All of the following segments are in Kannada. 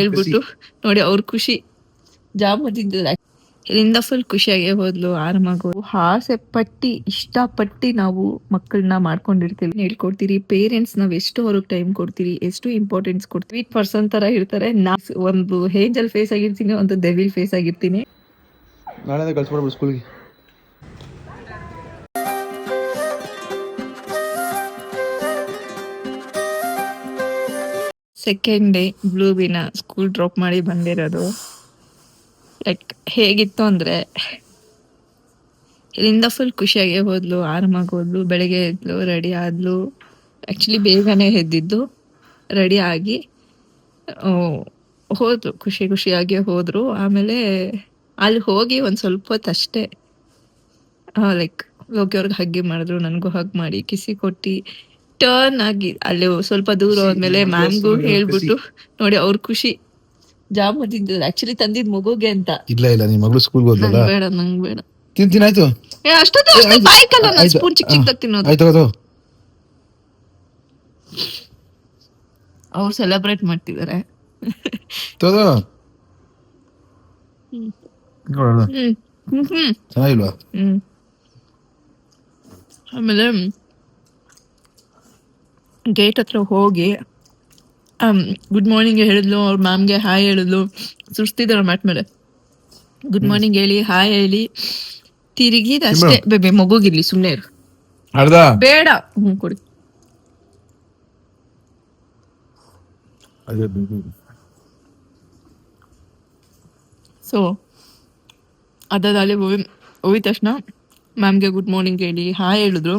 ಹೇಳ್ಬಿಟ್ಟು ನೋಡಿ ಅವ್ರ ಖುಷಿ. ಜಾಬ್ ಓದಿದ್ದಿಲ್ಲ ಇಲ್ಲಿಂದ ಫುಲ್ ಖುಷಿಯಾಗಿ ಹೋದ್ಲು ಆರಾಮಾಗ ಆಸೆ ಪಟ್ಟಿ ಇಷ್ಟ ಪಟ್ಟಿ ನಾವು ಮಕ್ಕಳನ್ನ ಮಾಡ್ಕೊಂಡಿರ್ತೀವಿ. ಹೇಳ್ಕೊಡ್ತೀರಿ ಪೇರೆಂಟ್ಸ್ ನಾವ್ ಎಷ್ಟು ಅವ್ರಿಗೆ ಟೈಮ್ ಕೊಡ್ತೀರಿ ಎಷ್ಟು ಇಂಪಾರ್ಟೆನ್ಸ್ ಕೊಡ್ತೀವಿ ಪರ್ಸನ್ ತರ ಇರ್ತಾರೆ. ನಾ ಒಂದು ಹೇಂಜಲ್ ಫೇಸ್ ಆಗಿರ್ತೀನಿ ಒಂದು ದೆವಿಲ್ ಫೇಸ್ ಆಗಿರ್ತೀನಿ. ನಾಳೆ ಕಳ್ಸ್ಬಿಡ್ಬಿಡು ಸ್ಕೂಲ್ಗೆ ಸೆಕೆಂಡ್ ಡೇ ಬ್ಲೂಬಿನ ಸ್ಕೂಲ್ ಡ್ರಾಪ್ ಮಾಡಿ ಬಂದಿರೋದು. ಲೈಕ್ ಹೇಗಿತ್ತು ಅಂದ್ರೆ, ಇಲ್ಲಿಂದ ಫುಲ್ ಖುಷಿಯಾಗಿ ಹೋದ್ಲು, ಆರಾಮಾಗಿ ಹೋದ್ಲು, ಬೆಳಗ್ಗೆ ಎದ್ಲು ರೆಡಿ ಆದ್ಲು. ಆಕ್ಚುಲಿ ಬೇಗನೆ ಎದ್ದಿದ್ದು ರೆಡಿ ಆಗಿ ಹೋದ್ರು, ಖುಷಿ ಖುಷಿಯಾಗಿ ಹೋದ್ರು. ಆಮೇಲೆ ಅಲ್ಲಿ ಹೋಗಿ ಒಂದ್ ಸ್ವಲ್ಪ ಹೊತ್ತು ಅಷ್ಟೇ. ಲೈಕ್ ಹೋಗಿ ಅವ್ರಿಗೆ ಹಗ್ಗಿ ಮಾಡಿದ್ರು, ನನಗೂ ಹಗ್ ಮಾಡಿ, ಕಿಸಿ ಕೊಟ್ಟಿ. ಟರ್ನ್ ಆಗಿ ಅಲ್ಲಿ ಸ್ವಲ್ಪ ದೂರ ಹೋದ್ಮೇಲೆ ಮ್ಯಾಮ್ಗೂ ಹೇಳ್ಬಿಟ್ಟು ನೋಡಿ ಅವ್ರ ಖುಷಿ. ಜಾಮ್ ಓದಿದ್ದು ಆಕ್ಚುಲಿ ತಂದಿದ್ ಮಗುಗೆ ಅಂತ. ಇಲ್ಲ ಇಲ್ಲ ನಿಮ್ ಮಗಳು ಹೋದ್ಲಲ್ಲ? ನಂಗ್ ಬೇಡ ನಂಗ್ ಬೇಡ. ತಿನ್ ತಿನ್ ಆಯ್ತು. ಏ, ಅಷ್ಟೊತ್ತು ಅಷ್ಟೇ. ಬಾಯ್ಕಲ್ಲ ನಾನು ಸ್ಪೂನ್ ಚಿಕ್ ಚಿಕ್ ತಿನ್ನೋದು ಆಯ್ತು ಅದು ಅವ್ರು ಸೆಲೆಬ್ರೇಟ್ ಮಾಡ್ತಿದಾರೆ. ತೋದು. ಚೆನ್ನಾಗಿಲ್ವಾ? ಆಮೇಲೆ ಗೇಟ್ ಹತ್ರ ಹೋಗಿ ಗುಡ್ ಮಾರ್ನಿಂಗ್ ಹೇಳಿದ್ಲು ಅವ್ರ ಮ್ಯಾಮ್ಗೆ ಹಾಯ್ ಹೇಳಿದ್ಲು. ಸುಸ್ತಿದ್ದಾಳೆ ಮ್ಯಾಟ್ ಮೇಲೆ. ಗುಡ್ ಮಾರ್ನಿಂಗ್ ಹೇಳಿ ಹಾಯ್ ಹೇಳಿ. ತಿರುಗಿದ ಅಷ್ಟೇ. ಬೇಬಿ ಮಗುಗಿರ್ಲಿ ಸುಮ್ಮನೆ ಇರು. ಬೇಡ. ಹ್ಮ್ ಕೊಡಿ. ಸೊ ಅದಾದಲ್ಲಿ ಹೋಗಿ ಹೋಗಿದ ತಕ್ಷಣ ಮ್ಯಾಮ್ಗೆ ಗುಡ್ ಮಾರ್ನಿಂಗ್ ಹೇಳಿ ಹಾಯ್ ಹೇಳಿದ್ರು.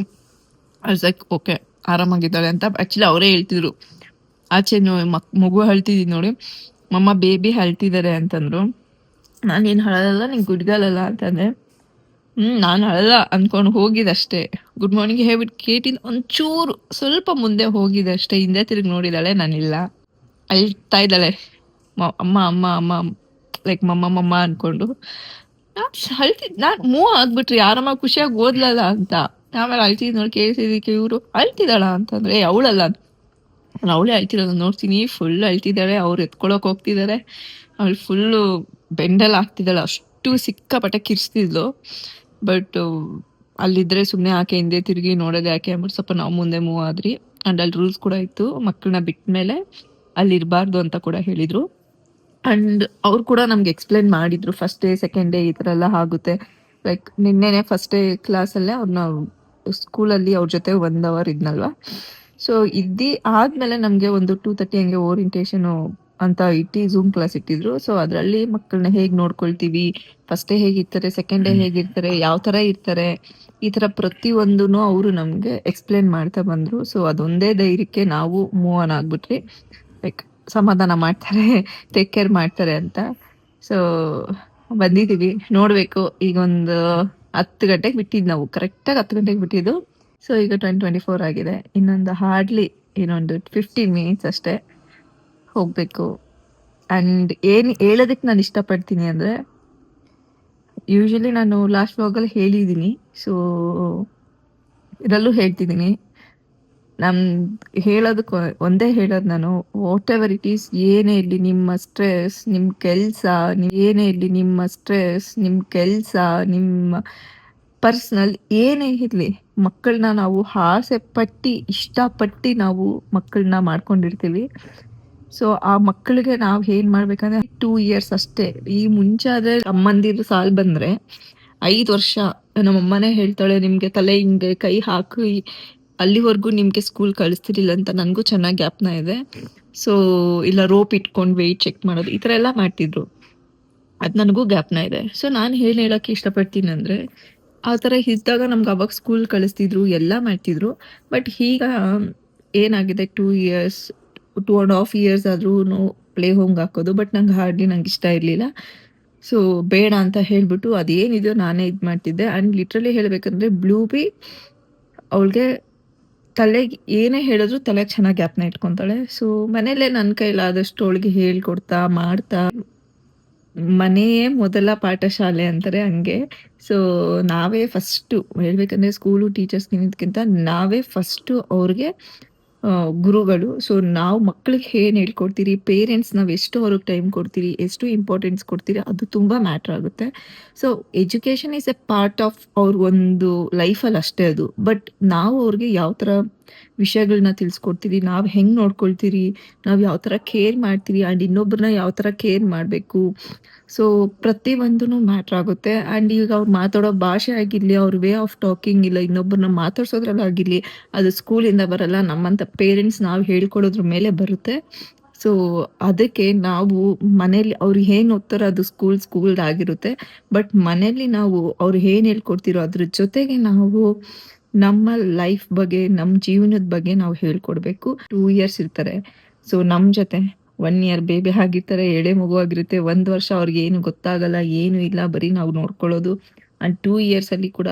ಅಸ್ ಲೈಕ್ ಓಕೆ ಆರಾಮಾಗಿದ್ದಾಳೆ ಅಂತ ಆ್ಯಕ್ಚುಲಿ ಅವರೇ ಹೇಳ್ತಿದ್ರು. ಆಚೆ ಮಕ್ ಮಗು ಹೇಳ್ತಿದ್ದೀನಿ ನೋಡಿ. ಮಮ್ಮ ಬೇಬಿ ಹೇಳ್ತಿದ್ದಾರೆ ಅಂತಂದ್ರು. ನಾನೇನು ಹಳಲ್ಲ ನಿಂಗೆ ಗುಡ್ಗಲಲ್ಲ ಅಂತಂದೆ. ಹ್ಮ್, ನಾನು ಹಳಲ್ಲ ಅಂದ್ಕೊಂಡು ಹೋಗಿದ್ದೆ ಅಷ್ಟೇ ಗುಡ್ ಮಾರ್ನಿಂಗ್ ಹೇಳ್ಬಿಟ್ಟು ಕೇಟಿಂದ ಒಂಚೂರು ಸ್ವಲ್ಪ ಮುಂದೆ ಹೋಗಿದೆ ಅಷ್ಟೇ ಹಿಂದೆ ತಿರುಗಿ ನೋಡಿದಾಳೆ, ನಾನಿಲ್ಲ. ಅಳ್ತಾ ಇದ್ದಾಳೆ. ಅಮ್ಮ ಅಮ್ಮ ಅಮ್ಮ ಲೈಕ್ ಮಮ್ಮ ಮಮ್ಮ ಅನ್ಕೊಂಡು. ನಾನು ಅಳ್ತಿದ್, ನಾನು ಮೂವ್ ಆಗ್ಬಿಟ್ರಿ ಯಾರಮ್ಮ ಖುಷಿಯಾಗಿ ಓದ್ಲಲ್ಲ ಅಂತ. ಆಮೇಲೆ ಅಳ್ತಿದ್ ನೋಡಿ ಕೇಳಿಸಿದಕ್ಕೆ ಇವರು ಅಳ್ತಿದ್ದಾಳ? ಅಂತಂದ್ರೆ ಅವಳಲ್ಲ. ಅವಳೇ ಅಳ್ತಿರೋದು ನೋಡ್ತೀನಿ ಫುಲ್ ಅಳ್ತಿದ್ದಾಳೆ, ಅವ್ರು ಎತ್ಕೊಳಕ್ ಹೋಗ್ತಿದ್ದಾರೆ ಅವಳು ಫುಲ್ಲು ಬೆಂಡಲ್ ಆಗ್ತಿದ್ದಾಳೆ ಅಷ್ಟು ಸಿಕ್ಕಾಪಟ್ಟೆ ಕಿರ್ಸ್ತಿದ್ಲು ಬಟ್ ಅಲ್ಲಿದ್ರೆ ಸುಮ್ಮನೆ ಆಕೆ ಹಿಂದೆ ತಿರುಗಿ ನೋಡೋದೆ ಯಾಕೆ ಅಂದ್ಬಿಟ್ಟು ಸ್ವಲ್ಪ ನಾವು ಮುಂದೆ ಮೂವ್ ಆದ್ರಿ. ಅಂಡ್ ಅಲ್ಲಿ ರೂಲ್ಸ್ ಕೂಡ ಇತ್ತು ಮಕ್ಕಳನ್ನ ಬಿಟ್ಟ ಮೇಲೆ ಅಲ್ಲಿ ಇರಬಾರ್ದು ಅಂತ ಕೂಡ ಹೇಳಿದ್ರು. ಅಂಡ್ ಅವ್ರು ಕೂಡ ನಮ್ಗೆ ಎಕ್ಸ್ಪ್ಲೈನ್ ಮಾಡಿದ್ರು ಫಸ್ಟ್ ಡೇ ಸೆಕೆಂಡ್ ಡೇ ಈ ಥರ ಎಲ್ಲ ಆಗುತ್ತೆ. ಲೈಕ್ ನಿನ್ನೆನೆ ಫಸ್ಟ್ ಡೇ ಕ್ಲಾಸಲ್ಲೇ ಅವ್ರನ್ನ ಸ್ಕೂಲಲ್ಲಿ ಅವ್ರ ಜೊತೆ ಒನ್ ಅವರ್ ಇದ್ನಲ್ವಾ? ಸೊ ಇದ್ದಿ ಆದ್ಮೇಲೆ ನಮಗೆ ಒಂದು ಟೂ ತರ್ಟಿ ಹಂಗೆ ಓರಿಯಂಟೇಷನು ಅಂತ ಇಟ್ಟು ಝೂಮ್ ಕ್ಲಾಸ್ ಇಟ್ಟಿದ್ರು. ಸೊ ಅದರಲ್ಲಿ ಮಕ್ಕಳನ್ನ ಹೇಗೆ ನೋಡ್ಕೊಳ್ತೀವಿ? ಫಸ್ಟ್ ಡೇ ಹೇಗಿರ್ತಾರೆ ಸೆಕೆಂಡ್ ಡೇ ಹೇಗಿರ್ತಾರೆ ಯಾವ ಥರ ಇರ್ತಾರೆ? ಈ ಥರ ಪ್ರತಿಯೊಂದೂ ಅವರು ನಮಗೆ ಎಕ್ಸ್ಪ್ಲೇನ್ ಮಾಡ್ತಾ ಬಂದರು. ಸೊ ಅದೊಂದೇ ಧೈರ್ಯಕ್ಕೆ ನಾವು ಮೂವ್ ಆನ್ ಆಗ್ಬಿಟ್ರಿ ಲೈಕ್ ಸಮಾಧಾನ ಮಾಡ್ತಾರೆ ಟೇಕ್ ಕೇರ್ ಮಾಡ್ತಾರೆ ಅಂತ. ಸೊ ಬಂದಿದ್ದೀವಿ ನೋಡಬೇಕು. ಈಗ ಒಂದು ಹತ್ತು ಗಂಟೆಗೆ ಬಿಟ್ಟಿದ್ದು ನಾವು. ಕರೆಕ್ಟಾಗಿ ಹತ್ತು ಗಂಟೆಗೆ ಬಿಟ್ಟಿದ್ದು. ಸೊ ಈಗ ಟ್ವೆಂಟಿ ಟ್ವೆಂಟಿ ಫೋರ್ ಆಗಿದೆ. ಇನ್ನೊಂದು ಹಾರ್ಡ್ಲಿ ಇನ್ನೊಂದು ಫಿಫ್ಟೀನ್ ಮಿನಿಟ್ಸ್ ಅಷ್ಟೇ ಹೋಗಬೇಕು. ಆ್ಯಂಡ್ ಏನು ಹೇಳೋದಕ್ಕೆ ನಾನು ಇಷ್ಟಪಡ್ತೀನಿ ಅಂದರೆ ಯೂಶಲಿ ನಾನು ಲಾಸ್ಟ್ ವ್ಲಾಗಲ್ಲಿ ಹೇಳಿದ್ದೀನಿ. ಸೊ ಇದರಲ್ಲೂ ಹೇಳ್ತಿದ್ದೀನಿ. ನಮ್ ಹೇಳೋದಕ್ಕೆ ಒಂದೇ ಹೇಳೋದು ನಾನು ವಾಟ್ ಎವರ್ ಇಟ್ ಈಸ್ ಏನೇ ಇರಲಿ, ನಿಮ್ಮ ಸ್ಟ್ರೆಸ್ ನಿಮ್ಮ ಕೆಲಸ ಏನೇ ಇರಲಿ, ನಿಮ್ಮ ಸ್ಟ್ರೆಸ್ ನಿಮ್ಮ ಕೆಲಸ, ನಿಮ್ಮ ಪರ್ಸ್ನಲ್ ಏನೇ ಇರಲಿ ಮಕ್ಕಳನ್ನ ನಾವು ಆಸೆ ಪಟ್ಟಿ, ಇಷ್ಟಪಟ್ಟು ನಾವು ಮಕ್ಕಳನ್ನ ಮಾಡ್ಕೊಂಡಿರ್ತೀವಿ. ಸೊ ಆ ಮಕ್ಕಳಿಗೆ ನಾವು ಏನ್ ಮಾಡ್ಬೇಕಂದ್ರೆ ಟೂ ಇಯರ್ಸ್ ಅಷ್ಟೇ. ಈ ಮುಂಚೆ ಆದ್ರೆ ಅಮ್ಮಂದಿರು ಸಾಲ್ ಬಂದ್ರೆ, ಐದು ವರ್ಷ, ನಮ್ಮಮ್ಮನೇ ಹೇಳ್ತಾಳೆ, ನಿಮ್ಗೆ ತಲೆ ಹಿಂಗೆ ಕೈ ಹಾಕಿ ಅಲ್ಲಿವರೆಗೂ ನಿಮಗೆ ಸ್ಕೂಲ್ ಕಳಿಸ್ತಿರ್ಲಿಲ್ಲ ಅಂತ ನನಗೂ ಚೆನ್ನಾಗಿ ಜ್ಞಾಪನ ಇದೆ. ಸೊ ಇಲ್ಲ ರೋಪ್ ಇಟ್ಕೊಂಡು ವೆಯ್ಟ್ ಚೆಕ್ ಮಾಡೋದು, ಈ ಥರ ಎಲ್ಲ ಮಾಡ್ತಿದ್ರು. ಅದು ನನಗೂ ಜ್ಞಾಪನ ಇದೆ. ಸೊ ನಾನು ಹೇಳಿ ಹೇಳೋಕ್ಕೆ ಇಷ್ಟಪಡ್ತೀನಿ ಅಂದರೆ, ಆ ಥರ ಇದ್ದಾಗ ನಮ್ಗೆ ಅವಾಗ ಸ್ಕೂಲ್ ಕಳಿಸ್ತಿದ್ರು, ಎಲ್ಲ ಮಾಡ್ತಿದ್ರು. ಬಟ್ ಈಗ ಏನಾಗಿದೆ two years two and half years ಆದ್ರೂ ಪ್ಲೇ ಹೋಮ್ಗೆ ಹಾಕೋದು ಬಟ್ ನಂಗೆ ಹಾರ್ಡ್ಲಿ ನಂಗೆ ಇಷ್ಟ ಇರಲಿಲ್ಲ. ಸೊ ಬೇಡ ಅಂತ ಹೇಳ್ಬಿಟ್ಟು ಅದೇನಿದೆಯೋ ನಾನೇ ಇದು ಮಾಡ್ತಿದ್ದೆ. ಆ್ಯಂಡ್ ಲಿಟ್ರಲಿ ಹೇಳಬೇಕಂದ್ರೆ ಬ್ಲೂ ಬಿ ಅವಳಿಗೆ ತಲೆಗೆ ಏನೇ ಹೇಳಿದ್ರು ತಲೆ ಚೆನ್ನಾಗಿ ಜ್ಞಾಪನ ಇಟ್ಕೊಂತಾಳೆ. ಸೊ ಮನೇಲೆ ನನ್ನ ಕೈಲಾದಷ್ಟು ಅವಳಿಗೆ ಹೇಳ್ಕೊಡ್ತಾ, ಮಾಡ್ತಾ ಮನೆಯೇ ಮೊದಲ ಪಾಠಶಾಲೆ ಅಂತಾರೆ ಹಂಗೆ. ಸೊ ನಾವೇ ಫಸ್ಟು ಹೇಳ್ಬೇಕಂದ್ರೆ ಸ್ಕೂಲು ಟೀಚರ್ಸ್ ನಿನ್ನದಕ್ಕಿಂತ ನಾವೇ ಫಸ್ಟು ಅವ್ರಿಗೆ ಗುರುಗಳು. ಸೊ ನಾವು ಮಕ್ಕಳಿಗೆ ಏನು ಹೇಳ್ಕೊಡ್ತೀರಿ? ಪೇರೆಂಟ್ಸ್ ನಾವು ಎಷ್ಟು ಅವ್ರಿಗೆ ಟೈಮ್ ಕೊಡ್ತೀರಿ? ಎಷ್ಟು ಇಂಪಾರ್ಟೆನ್ಸ್ ಕೊಡ್ತೀರಿ? ಅದು ತುಂಬ ಮ್ಯಾಟ್ರ್ ಆಗುತ್ತೆ. So education is a part of ಅವ್ರ ಒಂದು ಲೈಫಲ್ಲಿ ಅಷ್ಟೇ ಅದು. ಬಟ್ ನಾವು ಅವ್ರಿಗೆ ಯಾವ ಥರ ವಿಷಯಗಳನ್ನ ತಿಳಿಸ್ಕೊಡ್ತೀರಿ, ನಾವು ಹೆಂಗೆ ನೋಡ್ಕೊಳ್ತೀರಿ, ನಾವು ಯಾವ ಥರ ಕೇರ್ ಮಾಡ್ತೀರಿ ಆ್ಯಂಡ್ ಇನ್ನೊಬ್ಬರನ್ನ ಯಾವ ಥರ ಕೇರ್ ಮಾಡಬೇಕು. ಸೊ ಪ್ರತಿಯೊಂದೂ ಮ್ಯಾಟ್ರ್ ಆಗುತ್ತೆ. ಆ್ಯಂಡ್ ಈಗ ಅವ್ರು ಮಾತಾಡೋ ಭಾಷೆ ಆಗಿರಲಿ, ಅವ್ರ ವೇ ಆಫ್ ಟಾಕಿಂಗ್ ಇಲ್ಲ ಇನ್ನೊಬ್ಬರನ್ನ ಮಾತಾಡ್ಸೋದ್ರಲ್ಲಾಗಿರಲಿ ಅದು ಸ್ಕೂಲಿಂದ ಬರಲ್ಲ ನಮ್ಮಂಥ ಪೇರೆಂಟ್ಸ್ ನಾವು ಹೇಳ್ಕೊಡೋದ್ರ ಮೇಲೆ ಬರುತ್ತೆ. ಸೊ ಅದಕ್ಕೆ ನಾವು ಮನೇಲಿ ಅವ್ರು ಏನು ಓದ್ತಾರೋ ಅದು ಸ್ಕೂಲ್ ಸ್ಕೂಲ್ದಾಗಿರುತ್ತೆ ಬಟ್ ಮನೇಲಿ ನಾವು ಅವ್ರು ಏನು ಹೇಳ್ಕೊಡ್ತಿರೋ ಅದ್ರ ಜೊತೆಗೆ ನಾವು ನಮ್ಮ ಲೈಫ್ ಬಗ್ಗೆ ನಮ್ಮ ಜೀವನದ ಬಗ್ಗೆ ನಾವು ಹೇಳ್ಕೊಡ್ಬೇಕು. ಟೂ ಇಯರ್ಸ್ ಇರ್ತಾರೆ. ಸೊ ನಮ್ಮ ಜೊತೆ ಒನ್ ಇಯರ್ ಬೇಬಿ ಆಗಿರ್ತಾರೆ ಎಳೆ ಮಗು ಆಗಿರುತ್ತೆ, ಒಂದು ವರ್ಷ ಅವ್ರಿಗೆ ಏನು ಗೊತ್ತಾಗಲ್ಲ, ಏನು ಇಲ್ಲ, ಬರೀ ನಾವು ನೋಡ್ಕೊಳ್ಳೋದು. ಆ್ಯಂಡ್ ಟೂ ಇಯರ್ಸಲ್ಲಿ ಕೂಡ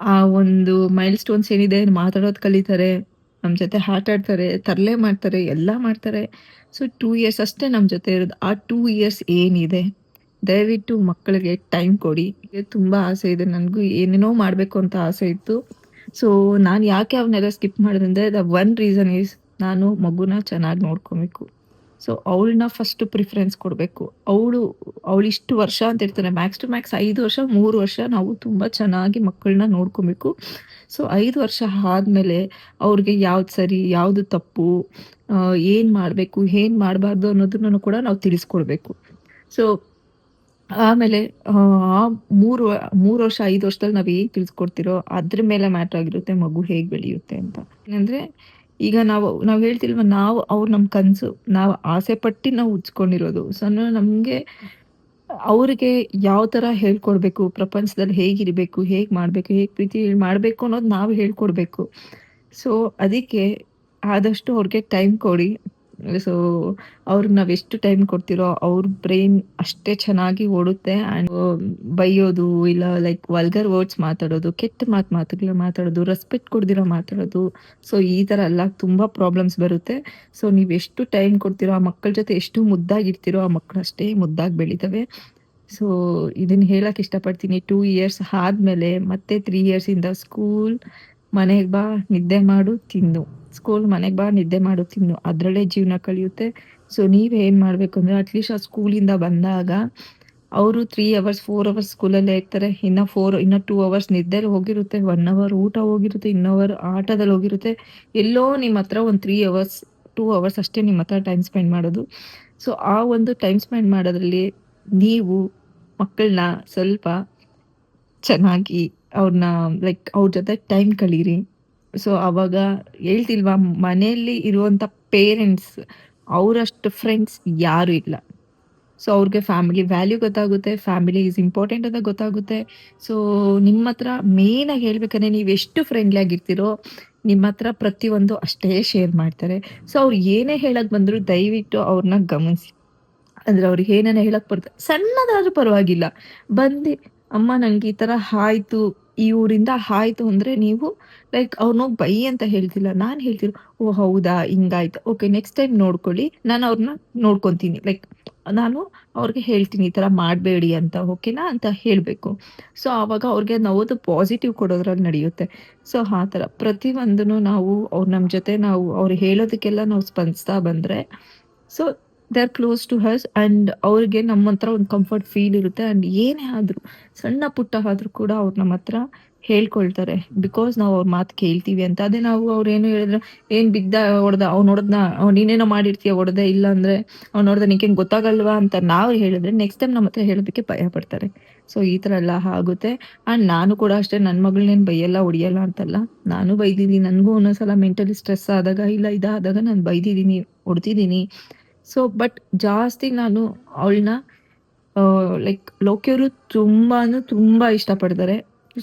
ಆ- ಒಂದು ಮೈಲ್ ಸ್ಟೋನ್ಸ್ ಏನಿದೆ, ಮಾತಾಡೋದು ಕಲಿತಾರೆ ನಮ್ಮ ಜೊತೆ ಆಟ ಆಡ್ತಾರೆ, ತರಲೆ ಮಾಡ್ತಾರೆ, ಎಲ್ಲ ಮಾಡ್ತಾರೆ. ಸೊ ಟೂ ಇಯರ್ಸ್ ಅಷ್ಟೇ ನಮ್ಮ ಜೊತೆ ಇರೋದು. ಆ ಟೂ ಇಯರ್ಸ್ ಏನಿದೆ, ದಯವಿಟ್ಟು ಮಕ್ಕಳಿಗೆ ಟೈಮ್ ಕೊಡಿ. ತುಂಬ ಆಸೆ ಇದೆ. ನನಗೂ ಏನೇನೋ ಮಾಡಬೇಕು ಅಂತ ಆಸೆ ಇತ್ತು. ಸೊ ನಾನು ಯಾಕೆ ಅವನ್ನೆಲ್ಲ ಸ್ಕಿಪ್ ಮಾಡಿದೆ ದ ಒನ್ ರೀಸನ್ ಈಸ್ ನಾನು ಮಗುನ ಚೆನ್ನಾಗಿ ನೋಡ್ಕೊಬೇಕು. ಸೊ ಅವಳನ್ನ ಫಸ್ಟ್ ಪ್ರಿಫರೆನ್ಸ್ ಕೊಡಬೇಕು. ಅವಳು ಅವಳಿಷ್ಟು ವರ್ಷ ಅಂತ ಇರ್ತಾನೆ. ಮ್ಯಾಕ್ಸ್ ಟು ಮ್ಯಾಕ್ಸ್ ಐದು ವರ್ಷ, ಮೂರು ವರ್ಷ ನಾವು ತುಂಬ ಚೆನ್ನಾಗಿ ಮಕ್ಕಳನ್ನ ನೋಡ್ಕೊಬೇಕು. ಸೊ ಐದು ವರ್ಷ ಆದಮೇಲೆ ಅವ್ರಿಗೆ ಯಾವ್ದು ಸರಿ, ಯಾವುದು ತಪ್ಪು ಏನು ಮಾಡಬೇಕು, ಏನು ಮಾಡಬಾರ್ದು ಅನ್ನೋದನ್ನು ಕೂಡ ನಾವು ತಿಳಿಸ್ಕೊಡ್ಬೇಕು. ಸೊ ಆಮೇಲೆ, ಆ, ಮೂರು ಮೂರು ವರ್ಷ, ಐದು ವರ್ಷದಲ್ಲಿ ನಾವು ಏನು ತಿಳಿಸ್ಕೊಡ್ತಿರೋ ಅದ್ರ ಮೇಲೆ ಮ್ಯಾಟರ್ ಆಗಿರುತ್ತೆ ಮಗು ಹೇಗೆ ಬೆಳೆಯುತ್ತೆ ಅಂತ. ಏನಂದ್ರೆ, ಈಗ ನಾವು ನಾವು ಹೇಳ್ತಿಲ್ವ, ನಾವು ಅವ್ರ ನಮ್ಮ ಕನಸು, ನಾವು ಆಸೆ ಪಟ್ಟು ನಾವು ಉಚ್ಕೊಂಡಿರೋದು ಸೊ ನಮಗೆ ಅವ್ರಿಗೆ ಯಾವ ಥರ ಹೇಳ್ಕೊಡ್ಬೇಕು, ಪ್ರಪಂಚದಲ್ಲಿ ಹೇಗಿರಬೇಕು ಹೇಗೆ ಮಾಡಬೇಕು, ಹೇಗೆ ಪ್ರೀತಿ ಮಾಡಬೇಕು ಅನ್ನೋದು ನಾವು ಹೇಳ್ಕೊಡ್ಬೇಕು. ಸೊ ಅದಕ್ಕೆ ಆದಷ್ಟು ಅವ್ರಿಗೆ ಟೈಮ್ ಕೊಡಿ. ಸೊ ಅವ್ರಿಗೆ ನಾವು ಎಷ್ಟು ಟೈಮ್ ಕೊಡ್ತಿರೋ ಅವ್ರ ಬ್ರೈನ್ ಅಷ್ಟೇ ಚೆನ್ನಾಗಿ ಓಡುತ್ತೆ ಆ್ಯಂಡ್ ಬೈಯೋದು ಇಲ್ಲ ಲೈಕ್ ವಲ್ಗರ್ ವರ್ಡ್ಸ್ ಮಾತಾಡೋದು, ಕೆಟ್ಟ ಮಾತು ಮಾತುಗಳ ಮಾತಾಡೋದು ರೆಸ್ಪೆಕ್ಟ್ ಕೊಡ್ದಿರೋ ಮಾತಾಡೋದು. ಸೊ ಈ ಥರ ಎಲ್ಲ ತುಂಬ ಪ್ರಾಬ್ಲಮ್ಸ್ ಬರುತ್ತೆ. ಸೊ ನೀವು ಎಷ್ಟು ಟೈಮ್ ಕೊಡ್ತೀರೋ, ಆ ಮಕ್ಕಳ ಜೊತೆ ಎಷ್ಟು ಮುದ್ದಾಗಿರ್ತೀರೋ ಆ ಮಕ್ಕಳು ಅಷ್ಟೇ ಮುದ್ದಾಗಿ ಬೆಳಿತವೆ. ಸೊ ಇದನ್ನು ಹೇಳಕ್ಕೆ ಇಷ್ಟಪಡ್ತೀನಿ. ಟೂ ಇಯರ್ಸ್ ಆದಮೇಲೆ ಮತ್ತೆ ತ್ರೀ ಇಯರ್ಸಿಂದ ಸ್ಕೂಲ್ ಮನೆಗೆ ಬಾ, ನಿದ್ದೆ ಮಾಡು, ತಿನ್ನು. ಸ್ಕೂಲ್ ಮನೆಗೆ ಬಾ, ನಿದ್ದೆ ಮಾಡು, ತಿನ್ನು. ಅದರಲ್ಲೇ ಜೀವನ ಕಳೆಯುತ್ತೆ. ಸೊ ನೀವೇನು ಮಾಡಬೇಕು ಅಂದರೆ ಅಟ್ಲೀಸ್ಟ್ ಆ ಸ್ಕೂಲಿಂದ ಬಂದಾಗ, ಅವರು ತ್ರೀ ಅವರ್ಸ್ ಫೋರ್ ಅವರ್ಸ್ ಸ್ಕೂಲಲ್ಲೇ ಇರ್ತಾರೆ. ಇನ್ನು ಫೋರ್ ಇನ್ನು ಟೂ ಅವರ್ಸ್ ನಿದ್ದೆಲಿ ಹೋಗಿರುತ್ತೆ. ಒನ್ ಅವರ್ ಊಟ ಹೋಗಿರುತ್ತೆ. ಇನ್ ಅವರ್ ಆಟದಲ್ಲಿ ಹೋಗಿರುತ್ತೆ. ಎಲ್ಲೋ ನಿಮ್ಮ ಹತ್ರ ಒಂದು ತ್ರೀ ಅವರ್ಸ್ ಟೂ ಅವರ್ಸ್ ಅಷ್ಟೇ ನಿಮ್ಮ ಹತ್ರ ಟೈಮ್ ಸ್ಪೆಂಡ್ ಮಾಡೋದು. ಸೊ ಆ ಒಂದು ಟೈಮ್ ಸ್ಪೆಂಡ್ ಮಾಡೋದ್ರಲ್ಲಿ ನೀವು ಮಕ್ಕಳನ್ನ ಸ್ವಲ್ಪ ಚೆನ್ನಾಗಿ ಅವ್ರನ್ನ ಲೈಕ್ ಅವ್ರ ಜೊತೆ ಟೈಮ್ ಕಳೀರಿ. ಸೊ ಅವಾಗ ಹೇಳ್ತಿಲ್ವಾ, ಮನೆಯಲ್ಲಿ ಇರುವಂಥ ಪೇರೆಂಟ್ಸ್ ಅವರಷ್ಟು ಫ್ರೆಂಡ್ಸ್ ಯಾರು ಇಲ್ಲ. ಸೊ ಅವ್ರಿಗೆ ಫ್ಯಾಮಿಲಿ ವ್ಯಾಲ್ಯೂ ಗೊತ್ತಾಗುತ್ತೆ ಫ್ಯಾಮಿಲಿ ಈಸ್ ಇಂಪಾರ್ಟೆಂಟ್ ಅಂತ ಗೊತ್ತಾಗುತ್ತೆ. ಸೊ ನಿಮ್ಮ ಹತ್ರ ಮೇಯ್ನಾಗಿ ಹೇಳ್ಬೇಕಂದ್ರೆ ನೀವು ಎಷ್ಟು ಫ್ರೆಂಡ್ಲಿ ಆಗಿರ್ತೀರೋ, ನಿಮ್ಮ ಹತ್ರ ಪ್ರತಿಯೊಂದು ಅಷ್ಟೇ ಶೇರ್ ಮಾಡ್ತಾರೆ. ಸೊ ಅವ್ರು ಏನೇ ಹೇಳಕ್ ಬಂದ್ರು ದಯವಿಟ್ಟು ಅವ್ರನ್ನ ಗಮನಿಸಿ. ಅಂದ್ರೆ ಅವ್ರಿಗೆ ಏನೇನೋ ಹೇಳಕ್ ಬರುತ್ತೆ. ಸಣ್ಣದಾದ್ರೂ ಪರವಾಗಿಲ್ಲ. ಬಂದು ಅಮ್ಮ ನಂಗೆ ಈ ತರ ಆಯ್ತು, ಈ ಊರಿಂದ ಆಯ್ತು ಅಂದ್ರೆ ನೀವು ಲೈಕ್ ಅವ್ರನ್ನ ಬೈ ಅಂತ ಹೇಳ್ತಿಲ್ಲ, ನಾನು ಹೇಳ್ತಿರೋ ಓ ಹೌದಾ, ಹಿಂಗಾಯ್ತು. ಓಕೆ ನೆಕ್ಸ್ಟ್ ಟೈಮ್ ನೋಡ್ಕೊಳ್ಳಿ, ನಾನು ಅವ್ರನ್ನ ನೋಡ್ಕೊಂತೀನಿ. ಲೈಕ್ ನಾನು ಅವ್ರಿಗೆ ಹೇಳ್ತೀನಿ, ಈ ಥರ ಮಾಡಬೇಡಿ ಅಂತ ಓಕೆನಾ ಅಂತ ಹೇಳಬೇಕು. ಸೊ ಆವಾಗ ಅವ್ರಿಗೆ ನವದು ಪಾಸಿಟಿವ್ ಕೊಡೋದ್ರಲ್ಲಿ ನಡೆಯುತ್ತೆ. ಸೊ ಆ ಥರ ಪ್ರತಿಯೊಂದನ್ನು ನಾವು ಅವ್ರು ನಮ್ಮ ಜೊತೆ ನಾವು ಅವ್ರು ಹೇಳೋದಕ್ಕೆಲ್ಲ ನಾವು ಸ್ಪಂದಿಸ್ತಾ ಬಂದರೆ so they are close to us and ಅವ್ರಿಗೆ ನಮ್ಮ ಹತ್ರ ಒಂದು ಕಂಫರ್ಟ್ ಫೀಲ್ ಇರುತ್ತೆ ಆ್ಯಂಡ್ ಏನೇ ಆದ್ರೂ, ಸಣ್ಣ ಪುಟ್ಟ ಆದ್ರೂ ಕೂಡ ಅವ್ರು ನಮ್ಮ ಹತ್ರ ಹೇಳ್ಕೊಳ್ತಾರೆ. ಬಿಕಾಸ್ ನಾವು ಅವ್ರ ಮಾತು ಕೇಳ್ತೀವಿ ಅಂತ. ಅದೇ ನಾವು ಅವ್ರು ಏನು ಹೇಳಿದ್ರೆ, ಏನು ಬಿದ್ದ ಹೊಡೆದ? ಅವ್ನು ಹೊಡೆದ್ನ? ನೀನೇನೋ ಮಾಡಿರ್ತೀಯ ಹೊಡೆದೆ? ಇಲ್ಲ ಅಂದರೆ ಅವ್ನು ನೋಡ್ದೆ ನಿಂಗೇನು ಗೊತ್ತಾಗಲ್ವಾ? ಅಂತ ನಾವು ಹೇಳಿದ್ರೆ ನೆಕ್ಸ್ಟ್ ಟೈಮ್ ನಮ್ಮ ಹತ್ರ ಹೇಳೋದಕ್ಕೆ ಭಯ ಪಡ್ತಾರೆ. ಸೊ ಈ ಥರ ಎಲ್ಲ ಆಗುತ್ತೆ. ಆ್ಯಂಡ್ ನಾನು ಕೂಡ ಅಷ್ಟೇ ನನ್ನ ಮಗಳನ್ನೇನು ಬೈಯಲ್ಲ, ಹೊಡಿಯಲ್ಲ ಅಂತಲ್ಲ. ನಾನು ಬೈದಿದ್ದೀನಿ. ನನಗೂ ಒಂದೊಂದ್ಸಲ ಮೆಂಟಲಿ ಸ್ಟ್ರೆಸ್ ಆದಾಗ ಇಲ್ಲ, ಇದಾದಾಗ ನಾನು ಬೈದಿದ್ದೀನಿ ಹೊಡ್ದಿದ್ದೀನಿ ಸೊ ಬಟ್ ಜಾಸ್ತಿ ನಾನು ಅವಳನ್ನ ಲೈಕ್ ಲೋಕಿಯವರು ತುಂಬಾ ತುಂಬ ಇಷ್ಟಪಡ್ತಾರೆ.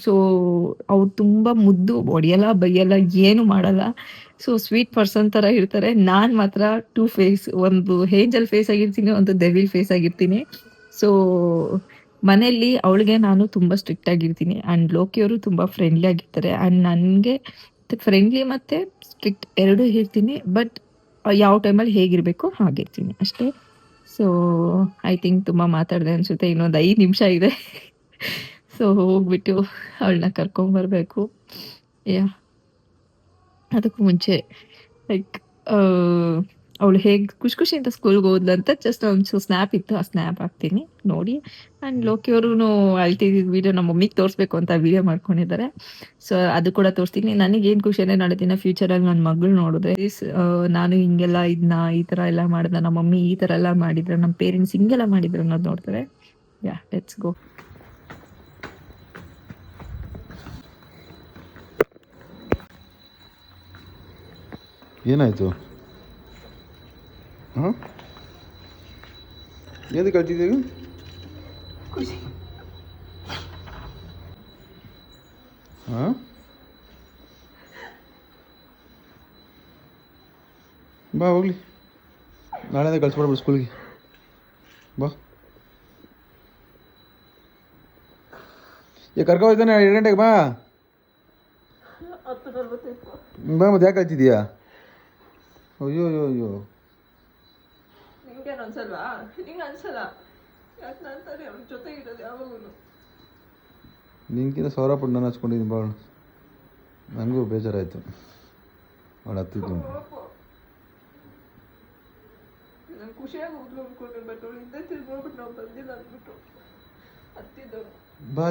ಸೊ ಅವ್ರು ತುಂಬ ಮುದ್ದು, ಹೊಡಿಯಲ್ಲ, ಬೈಯಲ್ಲ, ಏನು ಮಾಡಲ್ಲ. ಸೊ ಸ್ವೀಟ್ ಪರ್ಸನ್ ಥರ ಇರ್ತಾರೆ. ನಾನು ಮಾತ್ರ ಟೂ ಫೇಸ್ ಒಂದು ಹೇಂಜಲ್ ಫೇಸ್ ಆಗಿರ್ತೀನಿ, ಒಂದು ದೆವಿಲ್ ಫೇಸ್ ಆಗಿರ್ತೀನಿ. ಸೊ ಮನೆಯಲ್ಲಿ ಅವಳಿಗೆ ನಾನು ತುಂಬ ಸ್ಟ್ರಿಕ್ಟ್ ಆಗಿರ್ತೀನಿ. ಆ್ಯಂಡ್ ಲೋಕಿಯವರು ತುಂಬ ಫ್ರೆಂಡ್ಲಿ ಆಗಿರ್ತಾರೆ. ಆ್ಯಂಡ್ ನನಗೆ ಫ್ರೆಂಡ್ಲಿ ಮತ್ತು ಸ್ಟ್ರಿಕ್ಟ್ ಎರಡೂ ಇರ್ತೀನಿ. ಬಟ್ ಯಾವ ಟೈಮಲ್ಲಿ ಹೇಗಿರಬೇಕು ಹಾಗಿರ್ತೀನಿ ಅಷ್ಟೇ. ಸೊ ಐ ಥಿಂಕ್ ತುಂಬ ಮಾತಾಡಿದೆ ಅನಿಸುತ್ತೆ, ಇನ್ನೊಂದು ಐದು ನಿಮಿಷ ಇದೆ. ಸೊ ಹೋಗ್ಬಿಟ್ಟು ಅವಳನ್ನ ಕರ್ಕೊಂಬರ್ಬೇಕು ಯಾ ಅದಕ್ಕೂ ಮುಂಚೆ ಲೈಕ್ ಅವಳು ಹೇಗೆ ಖುಷಿ ಖುಷಿಯಿಂದ ಸ್ಕೂಲ್ಗೆ ಹೋದ್ಲಂತ ಜಸ್ಟ್ ಒಂದು ಸ್ನ್ಯಾಪ್ ಇತ್ತು. ಆ ಸ್ನ್ಯಾಪ್ ಹಾಕ್ತೀನಿ, ನೋಡಿ. ಆ್ಯಂಡ್ ಲೋಕಿಯವ್ರೂ ಅಳ್ತಿದ್ದ ವಿಡಿಯೋ ನಮ್ಮ ಮಮ್ಮಿಗೆ ತೋರಿಸ್ಬೇಕು ಅಂತ ವಿಡಿಯೋ ಮಾಡ್ಕೊಂಡಿದ್ದಾರೆ ಸೊ ಅದು ಕೂಡ ತೋರಿಸ್ತೀನಿ. ನನಗೇನು ಖುಷಿ ಅಂದರೆ ನಾಳೆ ದಿನ ಫ್ಯೂಚರಲ್ಲಿ ನನ್ನ ಮಗಳು ನೋಡಿದ್ರೆ. ನಾನು ಹಿಂಗೆಲ್ಲ ಇದನ್ನ ಈ ಥರ ಎಲ್ಲ ಮಾಡಿದ, ನಮ್ಮ ಮಮ್ಮಿ ಈ ಥರ ಎಲ್ಲ ಮಾಡಿದ್ರು, ನಮ್ಮ ಪೇರೆಂಟ್ಸ್ ಹಿಂಗೆಲ್ಲ ಮಾಡಿದ್ರು ಅನ್ನೋದು ನೋಡ್ತಾರೆ. ಯಾ ಲೆಟ್ಸ್ ಗೋ ಏನಾಯ್ತು? ಹಾಂ ಏದು ಕಳ್ತಿದ್ದೀಗ ಹಾಂ ಬಾ ಹೋಗ್ಲಿ ನಾಳೆಯಿಂದ ಕಳ್ಸ್ಕೊಡ್ಬಿಡು ಸ್ಕೂಲ್ಗೆ ಬಾ ಏ ಕರ್ಕೊ ಹೋಯ್ತಾನೆ ಎರಡು ಗಂಟೆಗೆ ಬಾ ಬಾ ಮತ್ತೆ ಯಾಕೆ ಕಳ್ತಿದ್ದೀಯಾ ಅಯ್ಯೋ ಅಯ್ಯೋ ಅಯ್ಯೋ ನಿಂಗೆ ಅನ್ಸಲ್ವಾ? ನಿಂಗೆ ಅನ್ಸಲ್ಲ? ಯಾಕೆ ನಂತಾರೆ ಅವ್ರ ಜೊತೆ ಇರೋದು ಯಾವಾಗಲೂ ನಿನ್ಕಿಂತ ಸಾವಿರ ಪಟ್ಟು ನಾನು ಹಚ್ಕೊಂಡಿದ್ದೀನಿ ಭಾಳ ನನಗೂ ಬೇಜಾರಾಯಿತು. ಅವಳು ಹತ್ತಿದ್ದು. ನಾನು ಖುಷಿಯಾಗಿ ಹೋಗ್ಲು ಅನ್ಕೊಂಡೆ ಬಟ್ ಅವಳು ಹಿಂದೆ ತಿರ್ಗೋಗ್ಬಿಟ್ಟು ನಾವು ಬಂದಿಲ್ಲ ಅಂದ್ಬಿಟ್ಟು. ಹತ್ತಿದ್ದು. ಬಾ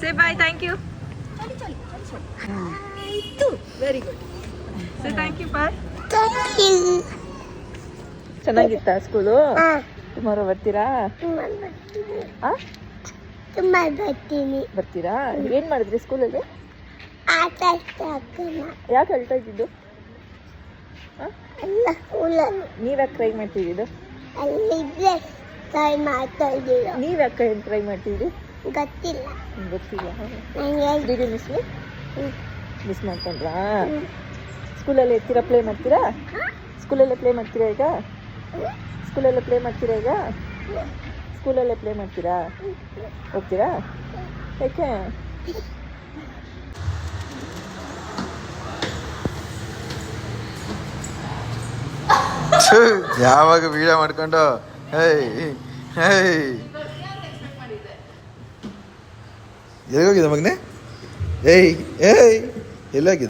say bye thank you very good say thank you bye ಚೆನ್ನಾಗಿತ್ತಾ school tomorrow ಬರ್ತೀರಾ? ಬರ್ತೀನಿ. ಬರ್ತೀರಾ? ಏನು ಮಾಡಿದ್ರಿ ಸ್ಕೂಲಲ್ಲಿ ಆಟ ಯಾಕೆ ಹೇಳ್ತಾ ಇದ್ದಿದ್ದು? ನೀವ್ಯಾಕೆ ಟ್ರೈ ಮಾಡ್ತಿದ್ದಿದ್ದು ನೀವ್ಯಾಕೆ ಏನು ಟ್ರೈ ಮಾಡ್ತಿದ್ರಿ ಗೊತ್ತಿಲ್ಲ. ಗೊತ್ತಿಲ್ಲ ಮಿಸ್ ಮಿಸ್ ಮಾಡ್ಕೊಂಡ್ರಾ? ಸ್ಕೂಲಲ್ಲಿ ಇರ್ತೀರಾ ಪ್ಲೇ ಮಾಡ್ತೀರಾ? ಸ್ಕೂಲಲ್ಲೇ ಪ್ಲೇ ಮಾಡ್ತೀರಾ ಈಗ? ಸ್ಕೂಲಲ್ಲೇ ಪ್ಲೇ ಮಾಡ್ತೀರಾ ಈಗ? ಸ್ಕೂಲಲ್ಲೇ ಪ್ಲೇ ಮಾಡ್ತೀರಾ? ಹೋಗ್ತೀರಾ? ಯಾಕೆ? ಯಾವಾಗ ವಿಡಿಯೋ ಮಾಡ್ಕೊಂಡು? ಹೇಯ್ ಹೇಯ್. ಎಲ್ಲಿಗೋಗಿದೆ ಮಗನೇ ಏಯ್ ಏಯ್ ಎಲ್ಲೋಗಿದೆ